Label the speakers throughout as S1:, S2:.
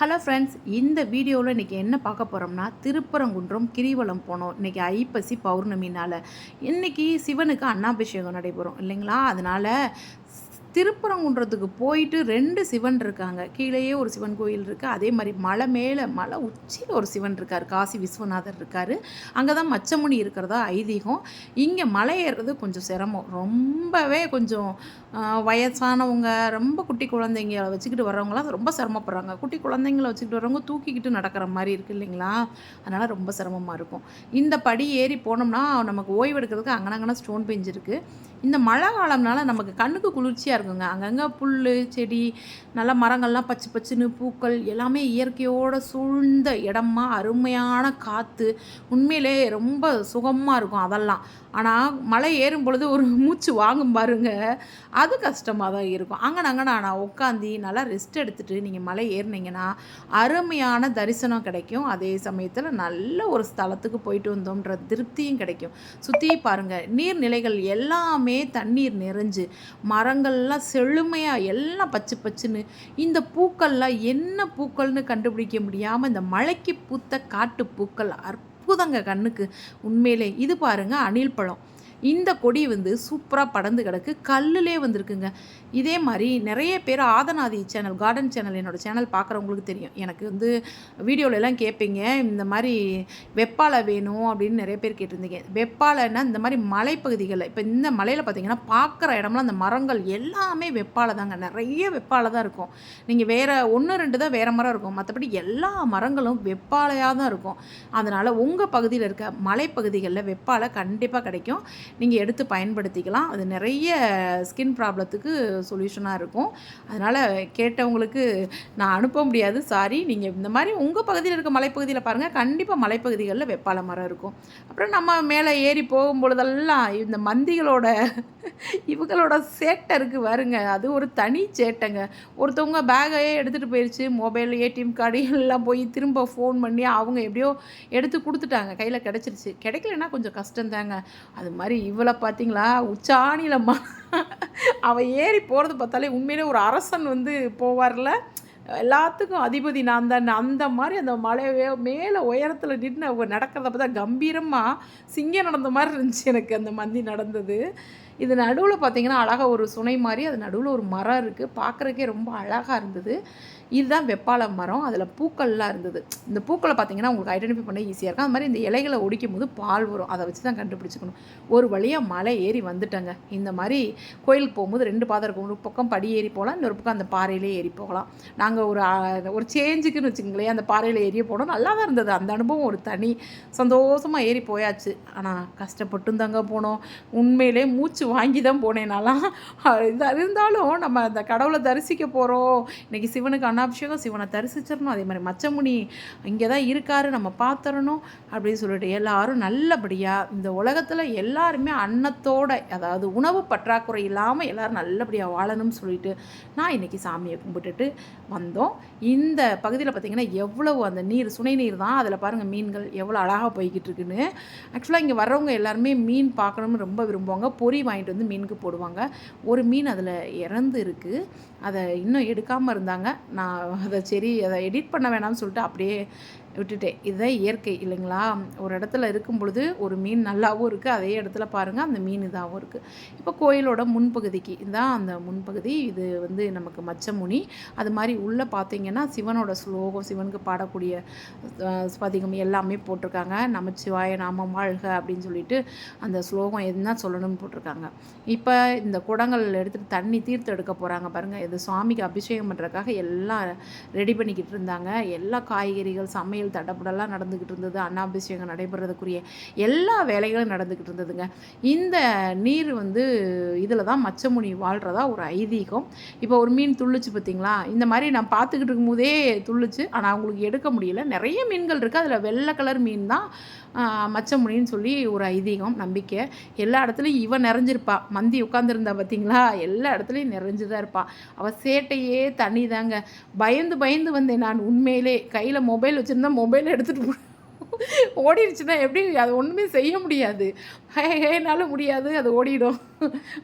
S1: Hello friends இந்த வீடியோவில் இன்றைக்கி என்ன பார்க்க போகிறோம்னா திருப்பரங்குன்றம் கிரிவலம் போனோம். இன்றைக்கி ஐப்பசி பௌர்ணமினால். இன்றைக்கி சிவனுக்கு அன்னாபிஷேகம் நடைபெறும் இல்லைங்களா? அதனால் திருப்பரங்குன்றத்துக்கு போயிட்டு ரெண்டு சிவன் இருக்காங்க. கீழேயே ஒரு சிவன் கோயில் இருக்குது அதே மாதிரி மலை மேலே மலை உச்சியில் ஒரு சிவன் இருக்கார். காசி விஸ்வநாதர் இருக்கார். அங்கே தான் மச்சமுனி இருக்கிறதா ஐதீகம். இங்கே மலை ஏறுறது கொஞ்சம் சிரமம். ரொம்பவே கொஞ்சம் வயசானவங்க ரொம்ப குட்டி குழந்தைங்க வச்சுக்கிட்டு வர்றவங்களாம் ரொம்ப சிரமப்படுறாங்க. குட்டி குழந்தைங்கள வச்சுக்கிட்டு வரவங்க தூக்கிக்கிட்டு நடக்கிற மாதிரி இருக்குது இல்லைங்களா? அதனால் ரொம்ப சிரமமாக இருக்கும். இந்த படி ஏறி போனோம்னா நமக்கு ஓய்வு எடுக்கிறதுக்கு அங்கனங்கன ஸ்டோன் பெஞ்ச் இருக்குது இந்த மழை காலம்னால நமக்கு கண்ணுக்கு குளிர்ச்சியாக இருக்குங்க. அங்கங்கே புல் செடி நல்ல மரங்கள்லாம் பச்சை பச்சுன்னு பூக்கள் எல்லாமே இயற்கையோட சூழ்ந்த இடமா அருமையான காற்று உண்மையிலே ரொம்ப சுகமாக இருக்கும் அதெல்லாம். ஆனால் மலை ஏறும் பொழுது ஒரு மூச்சு வாங்கும் பாருங்க. அது கஷ்டமாக தான் இருக்கும். அங்கன அங்கன நான் உட்காந்து நல்லா ரெஸ்ட் எடுத்துகிட்டு நீங்கள் மலை ஏறினீங்கன்னா அருமையான தரிசனம் கிடைக்கும். அதே சமயத்தில் நல்ல ஒரு ஸ்தலத்துக்கு போயிட்டு வந்தோன்ற திருப்தியும் கிடைக்கும். சுற்றி பாருங்கள் நீர்நிலைகள் எல்லாமே தண்ணீர் நிறைஞ்சு மரங்கள்லாம் செழுமையாக எல்லாம் பச்சை பச்சுன்னு இந்த பூக்கள்லாம் என்ன பூக்கள்னு கண்டுபிடிக்க முடியாமல் இந்த மழைக்கு பூத்த காட்டு பூக்கள் அற்புதங்க கண்ணுக்கு உண்மையிலே. இது பாருங்க அணில் பழம். இந்த கொடி வந்து சூப்பராக படந்து கிடக்கு. கல்லுலே வந்திருக்குங்க. இதே மாதிரி நிறைய பேர் ஆதனாதி சேனல் கார்டன் சேனல் என்னோடய சேனல் பார்க்குறவங்களுக்கு தெரியும். எனக்கு வந்து வீடியோவிலலாம் கேட்பீங்க இந்த மாதிரி வெப்பாலை வேணும் அப்படின்னு நிறைய பேர் கேட்டிருந்தீங்க. வெப்பாலைன்னா இந்த மாதிரி மலைப்பகுதிகளில் இப்போ இந்த மலையில் பார்த்தீங்கன்னா பார்க்குற இடம்லாம் அந்த மரங்கள் எல்லாமே வெப்பாலை தாங்க. நிறைய வெப்பாலை தான் இருக்கும். நீங்கள் வேறு ஒன்று ரெண்டு தான் வேறு மரம் இருக்கும். மற்றபடி எல்லா மரங்களும் வெப்பாலையாக தான் இருக்கும். அதனால் உங்கள் பகுதியில் இருக்க மலைப்பகுதிகளில் வெப்பாலை கண்டிப்பாக கிடைக்கும். நீங்கள் எடுத்து பயன்படுத்திக்கலாம். அது நிறைய ஸ்கின் ப்ராப்ளத்துக்கு சொல்யூஷனாக இருக்கும். அதனால் கேட்டவங்களுக்கு நான் அனுப்ப முடியாது. சாரி நீங்கள் இந்த மாதிரி உங்கள் பகுதியில் இருக்க மலைப்பகுதியில் பாருங்கள் கண்டிப்பாக மலைப்பகுதிகளில் வெப்பால மரம் இருக்கும். அப்புறம் நம்ம மேலே ஏறி போகும் பொழுதெல்லாம் இந்த மந்திகளோட இவங்களோட சேட்டை இருக்குது வருங்க அது ஒரு தனி சேட்டைங்க. ஒருத்தவங்க பேக்கையே எடுத்துகிட்டு போயிடுச்சு மொபைல் ஏடிஎம் கார்டு எல்லாம் போய் திரும்ப ஃபோன் பண்ணி அவங்க எப்படியோ எடுத்து கொடுத்துட்டாங்க. கையில் கிடச்சிருச்சு. கிடைக்கலன்னா கொஞ்சம் கஷ்டந்தாங்க அது மாதிரி இவளை பார்த்தீங்களா உச்சாணியில் அவள் ஏறி போகிறது பார்த்தாலே உண்மையிலே ஒரு அரசன் வந்து போவார்ல. எல்லாத்துக்கும் அதிபதி நான் தான். அந்த மாதிரி அந்த மலையே மேலே உயரத்தில் நின்று அவங்க நடக்கிறத பார்த்தா கம்பீரமாக சிங்கம் நடந்த மாதிரி இருந்துச்சு எனக்கு அந்த மந்தி நடந்தது. இது நடுவில் பார்த்தீங்கன்னா அழகாக ஒரு சுனை மாதிரி அது நடுவில் ஒரு மரம் இருக்குது பார்க்குறக்கே ரொம்ப அழகாக இருந்தது. இதுதான் வெப்பால மரம். அதில் பூக்கள்லாம் இருந்தது. இந்த பூக்களை பார்த்தீங்கன்னா உங்களுக்கு ஐடென்டிஃபை பண்ண ஈஸியாக இருக்கும். அது மாதிரி இந்த இலைகளை ஒடிக்கும் போது பால் வரும். அதை வச்சு தான் கண்டுபிடிச்சிக்கணும். ஒரு வழியாக மலை ஏறி வந்துட்டேங்க. இந்த மாதிரி கோயிலுக்கு போகும்போது ரெண்டு பாதை இருக்கும். ஒரு பக்கம் படி ஏறி போகலாம் இன்னொரு பக்கம் அந்த பாறையிலே ஏறி போகலாம். நாங்கள் ஒரு ஒரு சேஞ்சுக்குன்னு வச்சுக்கோங்களேன் அந்த பாறையில் ஏறிய போனோம். நல்லா தான் இருந்தது. அந்த அனுபவம் ஒரு தனி சந்தோஷமாக ஏறி போயாச்சு. ஆனால் கஷ்டப்பட்டும் தாங்க போனோம். உண்மையிலே மூச்சு வாங்கி தான் போனேன் நான்லாம். இருந்தாலும் நம்ம அந்த கடவுளை தரிசிக்க போகிறோம் இன்றைக்கி சிவனுக்கு அண்ணாபிஷேகம் சிவனை தரிசிச்சிடணும். அதே மாதிரி மச்சமுனி இங்கே தான் இருக்காரு நம்ம பார்த்துடணும் அப்படின்னு சொல்லிட்டு எல்லாரும் நல்லபடியாக இந்த உலகத்தில் எல்லாருமே அன்னத்தோட அதாவது உணவு பற்றாக்குறை இல்லாமல் எல்லோரும் நல்லபடியாக வாழணும்னு சொல்லிட்டு நான் இன்னைக்கு சாமியை கும்பிட்டுட்டு வந்தோம். இந்த பகுதியில் பார்த்திங்கன்னா எவ்வளவு அந்த நீர் சுனை நீர் தான். அதில் பாருங்கள் மீன்கள் எவ்வளோ அழகாக போய்கிட்டு இருக்குன்னு. ஆக்சுவலாக இங்கே வர்றவங்க எல்லாருமே மீன் பார்க்கணும்னு ரொம்ப விரும்புவாங்க. பொறி வாங்கிட்டு வந்து மீனுக்கு போடுவாங்க. ஒரு மீன் அதில் இறந்து இருக்குது அதை இன்னும் எடுக்காமல் இருந்தாங்க. நான் அதை சரி அதை எடிட் பண்ண வேணாம்னு சொல்லிட்டு அப்படியே விட்டுட்டேன். இதுதான் இயற்கை இல்லைங்களா? ஒரு இடத்துல இருக்கும் பொழுது ஒரு மீன் நல்லாவும் இருக்குது அதே இடத்துல பாருங்கள் அந்த மீன் இதாகவும் இருக்குது இப்போ கோயிலோட முன்பகுதிக்கு இதுதான் அந்த முன்பகுதி இது வந்து நமக்கு மச்சமுனி. அது மாதிரி உள்ளே பார்த்தீங்கன்னா சிவனோட ஸ்லோகம் சிவனுக்கு பாடக்கூடிய பதிகம் ஸ்பதிகம் எல்லாமே போட்டிருக்காங்க. நமச்சிவாய நாமம் வாழ்க அப்படின்னு சொல்லிட்டு அந்த ஸ்லோகம் என்ன சொல்லணும்னு போட்டிருக்காங்க. இப்போ இந்த குடங்கள் எடுத்துகிட்டு தண்ணி தீர்த்து எடுக்க போகிறாங்க பாருங்கள் இது சுவாமிக்கு அபிஷேகம் பண்ணுறதுக்காக எல்லாம் ரெடி பண்ணிக்கிட்டு இருந்தாங்க. எல்லா காய்கறிகள் சமையல் தடப்படலாம் நடந்துக்கிட்டு இருந்தது. அண்ணாபிஷேகம் நடைபெறதுக்குரிய எல்லா வேலைகளும் நடந்துக்கிட்டு இருந்ததுங்க. இந்த நீர் வந்து இதில் தான் மச்சமுனி வாழ்கிறதா ஒரு ஐதீகம். இப்போ ஒரு மீன் துள்ளுச்சு பார்த்தீங்களா இந்த மாதிரி நான் பார்த்துக்கிட்டு இருக்கும்போதே துள்ளுச்சு. ஆனால் அவங்களுக்கு எடுக்க முடியல. நிறைய மீன்கள் இருக்குது அதில் வெள்ளை கலர் மீன் தான் மச்சமுனின்னு சொல்லி ஒரு ஐதீகம் நம்பிக்கை. எல்லா இடத்துலையும் இவன் நிறைஞ்சிருப்பா. மந்தி உட்காந்துருந்தா பார்த்தீங்களா எல்லா இடத்துலையும் நிறைஞ்சு தான் இருப்பாள் அவள் சேட்டையே தண்ணி தாங்க பயந்து பயந்து வந்தேன் நான் உண்மையிலே. கையில் மொபைல் வச்சுருந்தா மொபைல் எடுத்துகிட்டு ஓடிடுச்சுன்னா எப்படி அது ஒன்றுமே செய்ய முடியாது. ஹே ஹேனால முடியாது அது ஓடிடும்.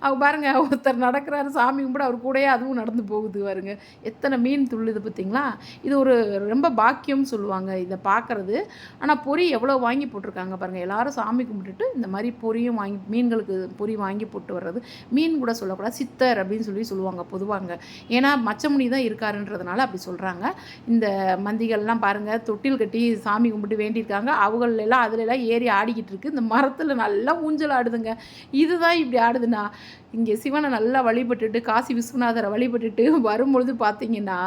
S1: அவங்க பாருங்க ஒருத்தர் நடக்கிறாரு சாமி கும்பிட அவர் கூடயே அதுவும் நடந்து போகுது பாருங்க. எத்தனை மீன் துள்ளுது பார்த்தீங்களா? இது ஒரு ரொம்ப பாக்கியம்னு சொல்லுவாங்க இதை பார்க்குறது. ஆனால் பொரி எவ்வளோ வாங்கி போட்டிருக்காங்க பாருங்கள் எல்லாரும் சாமி கும்பிட்டுட்டு இந்த மாதிரி பொரியும் வாங்கி மீன்களுக்கு பொரி வாங்கி போட்டு வர்றது. மீன் கூட சொல்லக்கூடாது சித்தர் அப்படின்னு சொல்லி சொல்லுவாங்க பொதுவாங்க. ஏன்னா மச்சமுனி தான் இருக்காருன்றதுனால அப்படி சொல்கிறாங்க இந்த மந்திகள்லாம் பாருங்கள் தொட்டில் கட்டி சாமி கும்பிட்டு வேண்டியிருக்காங்க. இருக்காங்க அவங்களெல்லாம் அதுல ஏறி ஆடிக்கிட்டு இருக்கு. இந்த மரத்தில் நல்லா ஊஞ்சல் ஆடுதுங்க. இதுதான் இப்படி ஆடுதுன்னா இங்கே சிவனை நல்லா வழிபட்டுட்டு காசி விஸ்வநாதரை வழிபட்டுட்டு வரும்பொழுது பார்த்தீங்கன்னா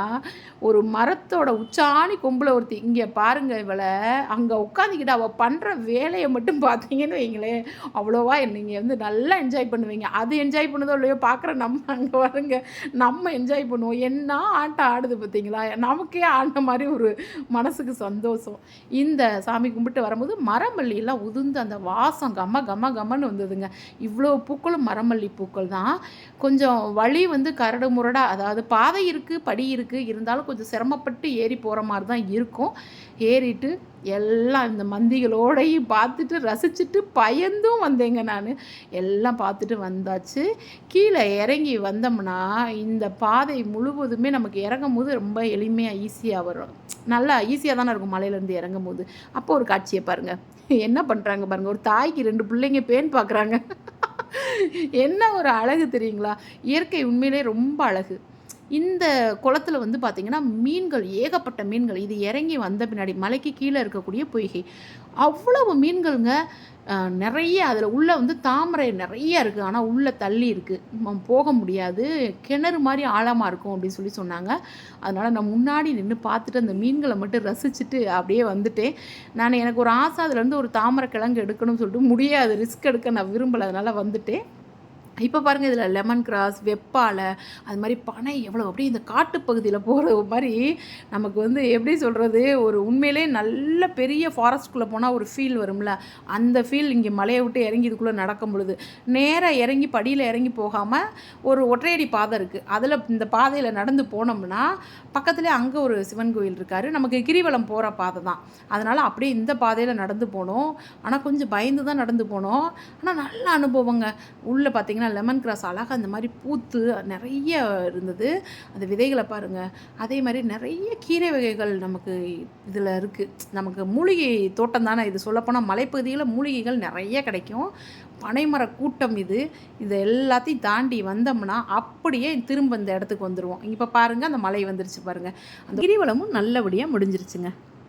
S1: ஒரு மரத்தோட உச்சாணி கொம்பில் ஒருத்தி இங்கே பாருங்க இவளை அங்கே உட்காந்துக்கிட்டு அவள் பண்ணுற வேலையை மட்டும் பார்த்தீங்கன்னு வைங்களேன். அவ்வளோவா நீங்கள் வந்து நல்லா என்ஜாய் பண்ணுவீங்க. அது என்ஜாய் பண்ணதோ இல்லையோ பார்க்குற நம்ம அங்கே வருங்க நம்ம என்ஜாய் பண்ணுவோம். என்ன ஆட்டம் ஆடுது பார்த்தீங்களா நமக்கே ஆடின மாதிரி ஒரு மனசுக்கு சந்தோஷம். இந்த சாமி கும்பிட்டு வரும்போது மரமல்லியெல்லாம் உதிர்ந்து அந்த வாசம் கம்ம கம்ம கம்மன்னு வந்ததுங்க. இவ்வளோ பூக்களும் மரமல்லி பூக்கள் தான். கொஞ்சம் வழி வந்து கரடு முரடாக அதாவது பாதை இருக்குது படி இருக்குது இருந்தாலும் கொஞ்சம் சிரமப்பட்டு ஏறி போகிற மாதிரி தான் இருக்கும். ஏறிட்டு எல்லாம் இந்த மந்திகளோடையும் பார்த்துட்டு ரசிச்சுட்டு பயந்தும் வந்தேங்க நான். எல்லாம் பார்த்துட்டு வந்தாச்சு. கீழே இறங்கி வந்தோம்னா இந்த பாதை முழுவதுமே நமக்கு இறங்கும் போது ரொம்ப எளிமையாக ஈஸியாக வரும். நல்லா ஈஸியாக தானே இருக்கும் மலையிலேருந்து இறங்கும் போது அப்போ ஒரு காட்சியை பாருங்கள் என்ன பண்ணுறாங்க பாருங்கள் ஒரு தாய்க்கு ரெண்டு பிள்ளைங்க பேன் பார்க்குறாங்க என்ன ஒரு அழகு தெரியுங்களா? இயற்கை உண்மையிலே ரொம்ப அழகு. இந்த குளத்துல வந்து பார்த்திங்கன்னா மீன்கள் ஏகப்பட்ட மீன்கள் இது இறங்கி வந்த பின்னாடி மலைக்கு கீழே இருக்கக்கூடிய பொய்கை. அவ்வளவு மீன்கள்ங்க நிறைய அதில் உள்ளே வந்து தாமரை நிறைய இருக்குது ஆனால் உள்ளே தள்ளி இருக்குது போக முடியாது. கிணறு மாதிரி ஆழமாக இருக்கும் அப்படின்னு சொல்லி சொன்னாங்க. அதனால் நான் முன்னாடி நின்று பார்த்துட்டு அந்த மீன்களை மட்டும் ரசிச்சுட்டு அப்படியே வந்துட்டேன். நான் எனக்கு ஒரு ஆசை அதுலேருந்து ஒரு தாமரை கிழங்கு எடுக்கணும்னு சொல்லிட்டு முடியாது ரிஸ்க் எடுக்க நான் விரும்பலை. அதனால் வந்துட்டேன். இப்போ பாருங்கள் இதில் லெமன் கிராஸ் வெப்பாலை அது மாதிரி பனை எவ்வளோ அப்படியே இந்த காட்டுப்பகுதியில் போகிற மாதிரி நமக்கு வந்து எப்படி சொல்கிறது ஒரு உண்மையிலே நல்ல பெரிய ஃபாரஸ்ட்குள்ளே போனால் ஒரு ஃபீல் வரும்ல. அந்த ஃபீல் இங்கே மலையை விட்டு இறங்கி இதுக்குள்ளே நடக்கும் பொழுது நேராக இறங்கி படியில் இறங்கி போகாமல் ஒரு ஒற்றையடி பாதை இருக்குது அதில் இந்த பாதையில் நடந்து போனோம்னா பக்கத்துலேயே அங்கே ஒரு சிவன் கோயில் இருக்கார். நமக்கு கிரிவலம் போகிற பாதை தான். அதனால் அப்படியே இந்த பாதையில் நடந்து போனோம். ஆனால் கொஞ்சம் பயந்து தான் நடந்து போனோம். ஆனால் நல்ல அனுபவங்க. உள்ளே பார்த்திங்கன்னா லெமன் கிராஸ் அழகாக அந்த மாதிரி பூத்து நிறைய இருந்தது. அந்த விதைகளை பாருங்கள் அதே மாதிரி நிறைய கீரை வகைகள் நமக்கு இதில் இருக்குது நமக்கு மூலிகை தோட்டம் தானே இது. சொல்லப்போனால் மலைப்பகுதியில் மூலிகைகள் நிறைய கிடைக்கும். பனைமர கூட்டம் இது. இதை எல்லாத்தையும் தாண்டி வந்தோம்னா அப்படியே திரும்ப இந்த இடத்துக்கு வந்துடுவோம் இப்போ பாருங்கள் அந்த மலை வந்துருச்சு பாருங்கள் அந்த கிரிவலமும் நல்லபடியாக முடிஞ்சிருச்சுங்க.